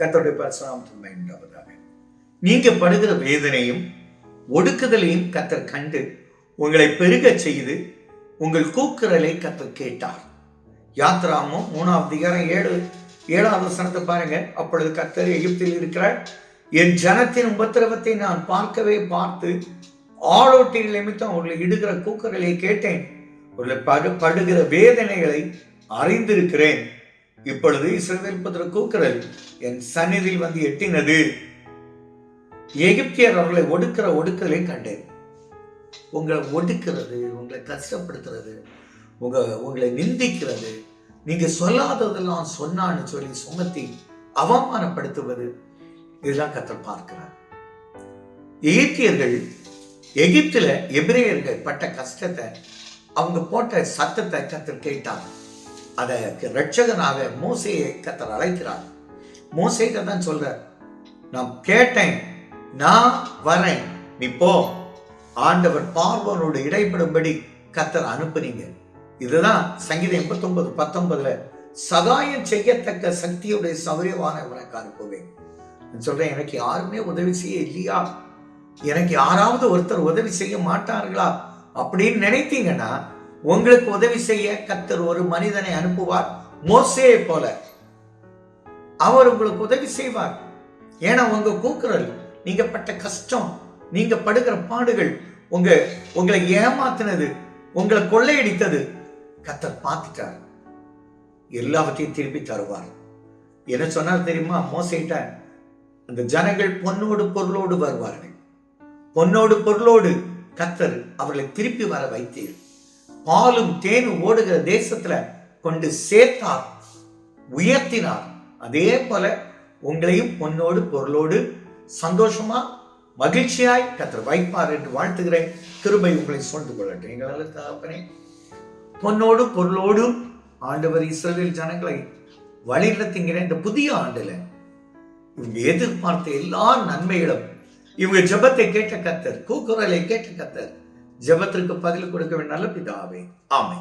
கத்தருடைய பரிசுராமத்துமை உண்டாவதாக நீங்க படுகிற வேதனையும் ஒடுக்குதலையும் கத்தர் கண்டு உங்களை பெருகச் செய்து உங்கள் கூக்குரலை கத்தர் கேட்டார். யாத்ராமம் மூணாவது அதிகாரம் ஏழு ஏழாவது வசனத்தை பாருங்க. அப்பொழுது கத்தர் எகிப்தில் இருக்கிறார். என் ஜனத்தின் உபத்திரவத்தை நான் பார்க்கவே பார்த்து ஆளோட்டிகள் நிமித்தம் அவர்களை இடுகிற கூக்குரலை கேட்டேன். அவர்களை படு படுகிற வேதனைகளை அறிந்திருக்கிறேன். இப்பொழுது இஸ்ரவேல் புத்திர கூக்குரல் என் சந்நிதியில் வந்து எட்டினது. எகிப்தியர் அவர்களை ஒடுக்கிற ஒடுக்கலை கண்டேன். உங்களை ஒடுக்கிறது உங்களை கஷ்டப்படுத்துறது உங்க உங்களை நிந்திக்கிறது. நீங்க சொல்லாததெல்லாம் சொன்னான்னு சொல்லி சுமத்தி அவமானப்படுத்துவது. இதெல்லாம் கத்தர் பார்க்கிறார். எகிப்தியர்கள் எகிப்தில எபிரேயர்கள் பட்ட கஷ்டத்தை அவங்க போட்ட சத்தத்தை கத்தர் கேட்டாங்க. அதை ரட்சகனாக மூசையை கத்தர் அழைக்கிறார். மூசைகிட்ட தான் சொல்றார் நான் கேட்டேன் நான் வரேன். நீ போ. ஆண்டவர் பார்வனோடு இடைப்படும்படி கத்தர் அனுப்புனீங்க. இதுதான் சங்கீதம் எண்பத்தி ஒன்பது பத்தொன்பதுல சகாயம் செய்யத்தக்க சக்தியுடைய சௌரியமான உனக்கு அனுப்புவேன் சொல்றேன் எனக்கு யாருமே உதவி செய்ய இல்லையா? எனக்கு யாராவது ஒருத்தர் உதவி செய்ய மாட்டார்களா? அப்படின்னு நினைத்தீங்கன்னா உங்களுக்கு உதவி செய்ய கத்தர் ஒரு மனிதனை அனுப்புவார். மோசையை போல அவர் உங்களுக்கு உதவி செய்வார். ஏன்னா உங்க கூக்குரல் நீங்க பட்ட கஷ்டம் நீங்க படுகிற பாடுகள் உங்க உங்களை ஏமாத்தினது உங்களை கொள்ளையடித்தது கத்தர் பார்த்துட்டார். எல்லாவற்றையும் திருப்பி தருவார். என்ன சொன்னார் தெரியுமா? மோசிட்ட அந்த ஜனங்கள் பொன்னோடு பொருளோடு வருவார்கள். பொன்னோடு பொருளோடு கத்தர் அவர்களை திருப்பி வர வைத்தீர்கள் பாலும் தேனும் ஓடுகிற தேசத்துல கொண்டு சேர்த்தார் உயர்த்தினார். அதே போல உங்களையும் பொன்னோடு பொருளோடு சந்தோஷமா மகிழ்ச்சியாய் கத்தர் வைப்பார் என்று வாழ்த்துகிறேன். கிருபை உங்களை சொல்ந்து கொள்ளட்டும். எங்களால் தகப்பனே பொன்னோடு பொருளோடும் ஆண்டவர் இஸ்ரேல் ஜனங்களை வழிநடத்துங்கிற இந்த புதிய ஆண்டுல இவங்க எதிர்பார்த்த எல்லா நன்மைகளும் இவங்க ஜெபத்தை கேட்ட கத்தர் கூக்குரலை கேட்ட கத்தர் ஜெபத்திற்கு பதில் கொடுக்க வேண்டிய பிதாவே. ஆமை